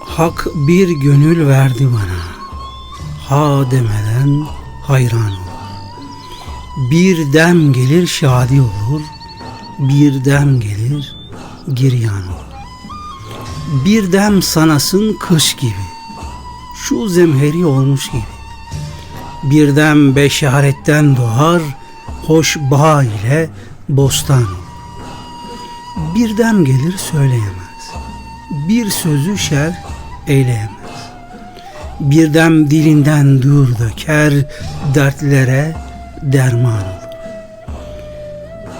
Hak bir gönül verdi bana. Ha demeden hayran olur. Bir dem gelir şadi olur. Bir dem gelir giryan olur. Bir dem sanasın kış gibi. Şu zemheri olmuş gibi. Birden beşaretten doğar, hoş bağ ile bostan olur. Birden gelir söyleyemez, bir sözü şer eyleyemez. Birden dilinden dur döker, dertlere derman olur.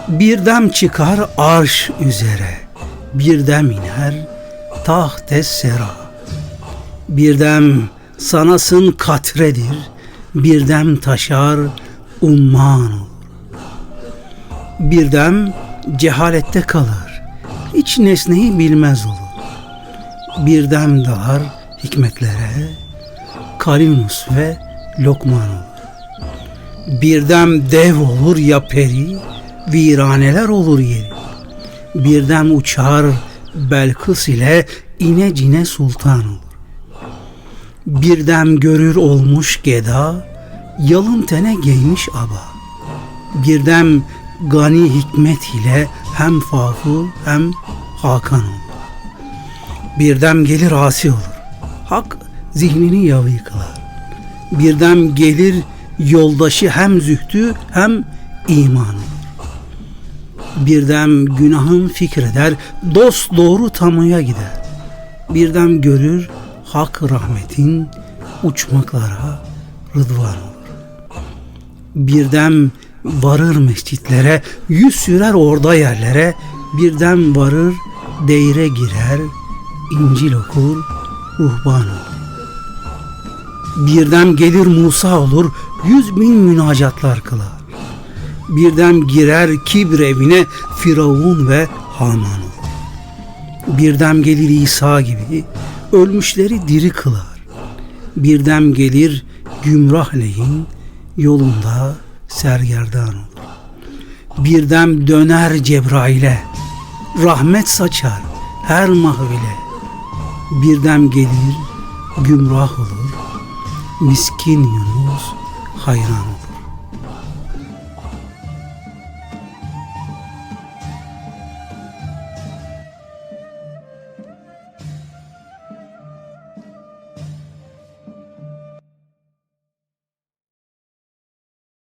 Birdem çıkar arş üzere, birdem iner taht-ı sera. Birdem sanasın katredir, birdem taşar umman olur. Birdem cehalette kalır, hiç nesneyi bilmez olur. Birdem dalar hikmetlere, Kalinus ve Lokman olur. Birdem dev olur ya peri, viraneler olur yeri. Birdem uçar Belkıs ile inecine sultan olur. Birdem görür olmuş geda, yalın tene giymiş aba. Birdem gani hikmet ile hem Fafur hem Hakan olur. Birdem gelir asi olur. Hak zihnini yavi kılar. Birdem gelir yoldaşı hem zühtü hem iman olur. Birdem günahın fikreder, dost doğru tamıya gider. Birdem görür hak rahmetin uçmaklara rıdvan olur. Birdem varır mescitlere, yüz sürer orada yerlere, birden varır deyre girer, İncil okur, ruhban olur. Birden gelir Musa olur, yüz bin münacatlar kılar. Birden girer kibir evine Firavun ve Haman olur. Birden gelir İsa gibi ölmüşleri diri kılar. Birden gelir gümrahleyin yolunda sergerdan olur. Birden döner Cebrail'e rahmet saçar her mahvile. Birden gelir gümrah olur miskin Yunus hayran olur.